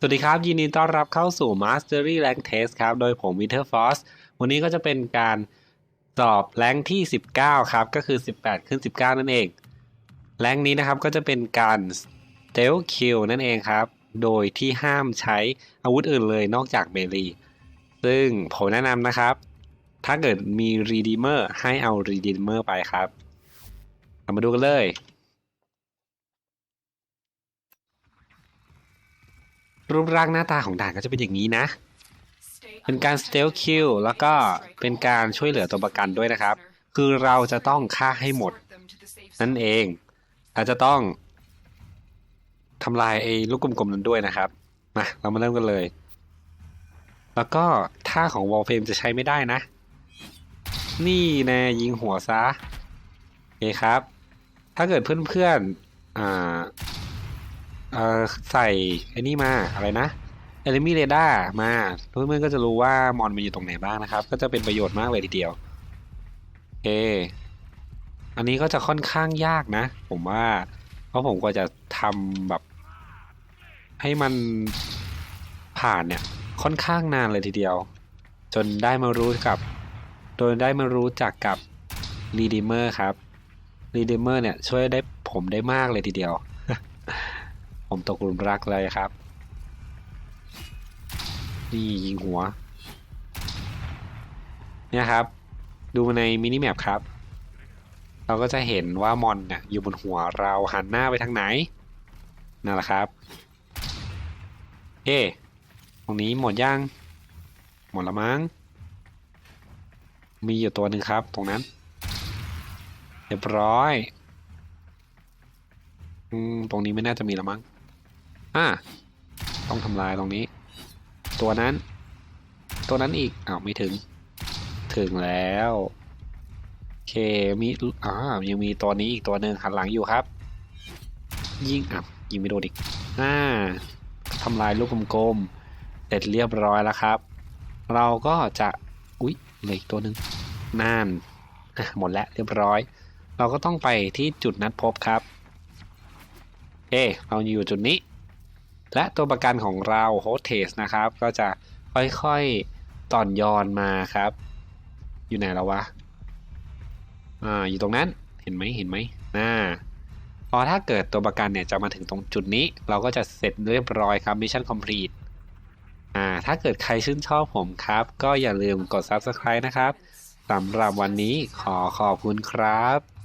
สวัสดีครับ ยินดีต้อนรับเข้าสู่ Mastery Rank Test ครับ โดยผม Winter Force วันนี้ก็จะเป็นการสอบแรงที่ 19 ครับ ก็คือ 18 ขึ้น 19 นั่นเอง แรงนี้นะครับก็จะเป็นการ Stealth Kill นั่นเองครับ โดยที่ห้ามใช้อาวุธอื่นเลยนอกจากเมลีซึ่งผมแนะนำนะครับ ถ้าเกิดมี Redeemer ให้เอา Redeemer ไปครับเรามาดูกันเลย รูปร่างหน้าตาของด่านก็จะเป็นอย่างนี้นะ เป็นการ stealth kill แล้วก็เป็นการช่วยเหลือตัวประกันด้วยนะครับ คือเราจะต้องฆ่าให้หมด นั่นเองเราจะต้องทำลายไอ้ลูกกลมๆนั้นด้วยนะครับมาเรามาเริ่มกันเลย แล้วก็ท่าของ wall frame จะใช้ไม่ได้นะ นี่แน่ยิงหัวซะโอเคครับ ถ้าเกิดเพื่อนๆอ่า เออใส่ไอ้นี่มาอะไรนะเอลิมีเรดาร์มาเพื่อนๆก็จะรู้ว่ามอนมันอยู่ตรงไหนบ้างนะครับ ก็จะเป็นประโยชน์มากเลยทีเดียวโอเคอันนี้ก็จะค่อนข้างยากนะ ผมว่า เพราะผมก็จะทำแบบ ให้มันผ่านเนี่ย ค่อนข้างนานเลยทีเดียว จนได้มารู้กับโดยได้มารู้จักกับรีดิเมอร์ครับรีดิเมอร์เนี่ยช่วยได้ผมได้มากเลยทีเดียว ผมตกหลุมรักเลยครับ นี่ยิงหัว เนี่ยครับ ดูในมินิแมปครับ เราก็จะเห็นว่ามอนเนี่ยอยู่บนหัวเราหันหน้าไปทางไหน นั่นแหละครับ เอ๊ตรงนี้หมดยังหมดละมั้ง มีอยู่ตัวหนึ่งครับ ตรงนั้น เรียบร้อยอืมตรงนี้ไม่น่าจะมีละมั้ง อ่าต้องทำลายตรงนี้ ตัวนั้น ตัวนั้นอีกอ้าวไม่ถึง ถึงแล้วโอเคมีอ่ายังมีตัวนี้อีกตัวหนึ่งหันหลังอยู่ครับ ยิงอะยิงไม่โดนอีกอ่าทำลายลูกกลมๆเสร็จเรียบร้อยแล้วครับ เราก็จะอุ๊ยเหลืออีกตัวหนึ่งน่านหมดแล้วเรียบร้อย เราก็ต้องไปที่จุดนัดพบครับ เอ เราอยู่จุดนี้ และตัวประกันของเราโฮสเทสนะครับ ก็จะค่อยๆต่อนยอนมาครับ อยู่ไหนแล้ววะอ่าอยู่ตรงนั้นเห็นไหมเห็นไหมน่าพอถ้าเกิดตัวประกันเนี่ยจะมาถึงตรงจุดนี้ เราก็จะเสร็จเรียบร้อยครับมิชชั่นคอมพลีทอ่าถ้าเกิดใครชื่นชอบผมครับ ก็อย่าลืมกด Subscribe นะครับสำหรับวันนี้ขอขอบคุณครับ